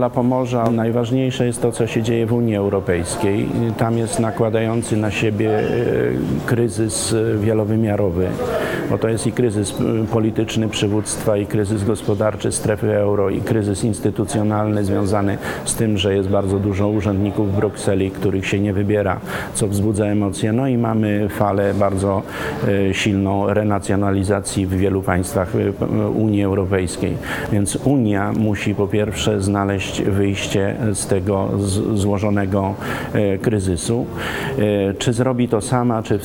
dla Pomorza najważniejsze jest to, co się dzieje w Unii Europejskiej. Tam jest nakładający na siebie e, kryzys e, wielowymiarowy, bo to jest i kryzys e, polityczny przywództwa, i kryzys gospodarczy strefy euro, i kryzys instytucjonalny związany z tym, że jest bardzo dużo urzędników w Brukseli, których się nie wybiera, co wzbudza emocje. No i mamy falę bardzo e, silną renacjonalizacji w wielu państwach e, Unii Europejskiej. Więc Unia musi po pierwsze znaleźć wyjście z tego złożonego kryzysu. Czy zrobi to sama, czy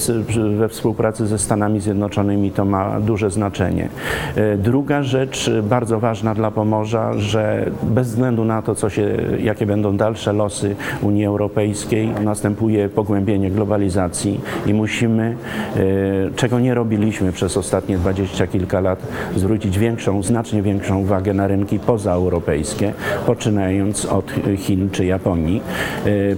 we współpracy ze Stanami Zjednoczonymi, to ma duże znaczenie. E, Druga rzecz e, bardzo ważna dla Pomorza, że bez względu na to, co się, jakie będą dalsze losy Unii Europejskiej, następuje pogłębienie globalizacji i musimy, e, czego nie robiliśmy przez ostatnie dwadzieścia kilka lat, zwrócić większą, znacznie większą uwagę na rynki pozaeuropejskie, poczynając od Chin czy Japonii,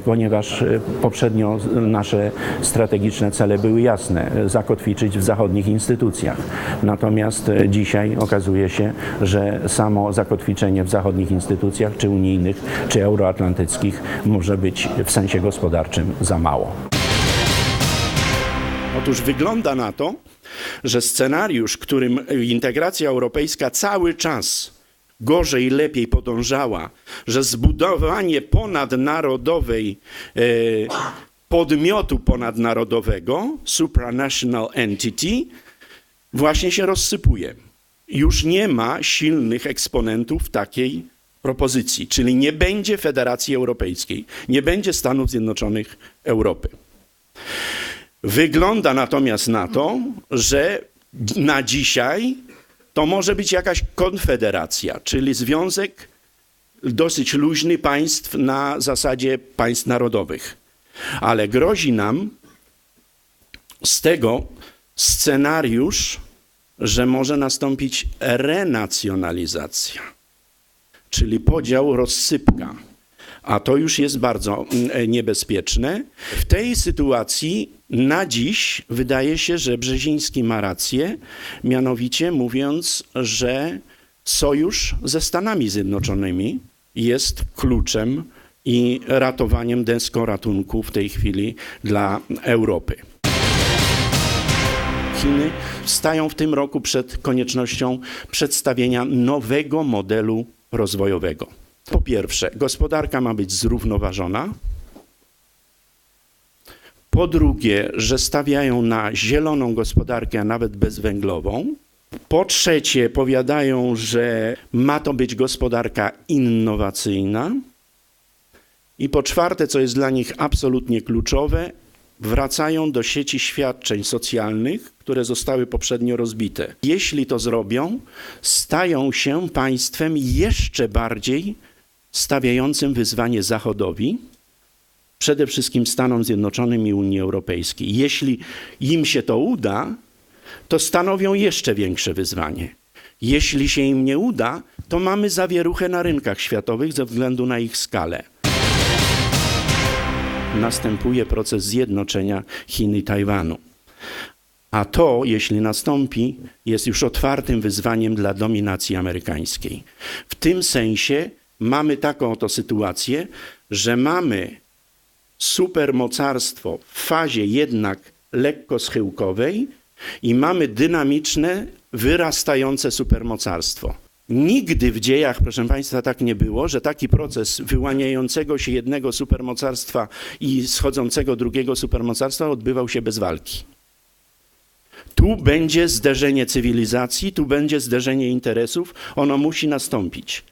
ponieważ poprzednio nasze strategiczne cele były jasne, zakotwiczyć w zachodnich instytucjach. Natomiast e, dzisiaj okazuje się, że samo zakotwiczenie w zachodnich instytucjach, czy unijnych, czy euroatlantyckich, może być w sensie gospodarczym za mało. Otóż wygląda na to, że scenariusz, którym integracja europejska cały czas gorzej lepiej podążała, że zbudowanie ponadnarodowej e, podmiotu ponadnarodowego, supranational entity, właśnie się rozsypuje. Już nie ma silnych eksponentów takiej propozycji, czyli nie będzie Federacji Europejskiej, nie będzie Stanów Zjednoczonych Europy. Wygląda natomiast na to, że na dzisiaj to może być jakaś konfederacja, czyli związek dosyć luźny państw na zasadzie państw narodowych. Ale grozi nam z tego scenariusz, że może nastąpić renacjonalizacja, czyli podział, rozsypka. A to już jest bardzo mm, niebezpieczne. W tej sytuacji na dziś wydaje się, że Brzeziński ma rację, mianowicie mówiąc, że sojusz ze Stanami Zjednoczonymi jest kluczem i ratowaniem deską ratunku w tej chwili dla Europy. Chiny stają w tym roku przed koniecznością przedstawienia nowego modelu rozwojowego. Po pierwsze, gospodarka ma być zrównoważona. Po drugie, że stawiają na zieloną gospodarkę, a nawet bezwęglową. Po trzecie, powiadają, że ma to być gospodarka innowacyjna. I po czwarte, co jest dla nich absolutnie kluczowe, wracają do sieci świadczeń socjalnych, które zostały poprzednio rozbite. Jeśli to zrobią, stają się państwem jeszcze bardziej stawiającym wyzwanie Zachodowi, przede wszystkim Stanom Zjednoczonym i Unii Europejskiej. Jeśli im się to uda, to stanowią jeszcze większe wyzwanie. Jeśli się im nie uda, to mamy zawieruchę na rynkach światowych ze względu na ich skalę. Następuje proces zjednoczenia Chin i Tajwanu. A to, jeśli nastąpi, jest już otwartym wyzwaniem dla dominacji amerykańskiej. W tym sensie mamy taką oto sytuację, że mamy supermocarstwo w fazie jednak lekko schyłkowej i mamy dynamiczne, wyrastające supermocarstwo. Nigdy w dziejach, proszę Państwa, tak nie było, że taki proces wyłaniającego się jednego supermocarstwa i schodzącego drugiego supermocarstwa odbywał się bez walki. Tu będzie zderzenie cywilizacji, tu będzie zderzenie interesów, ono musi nastąpić.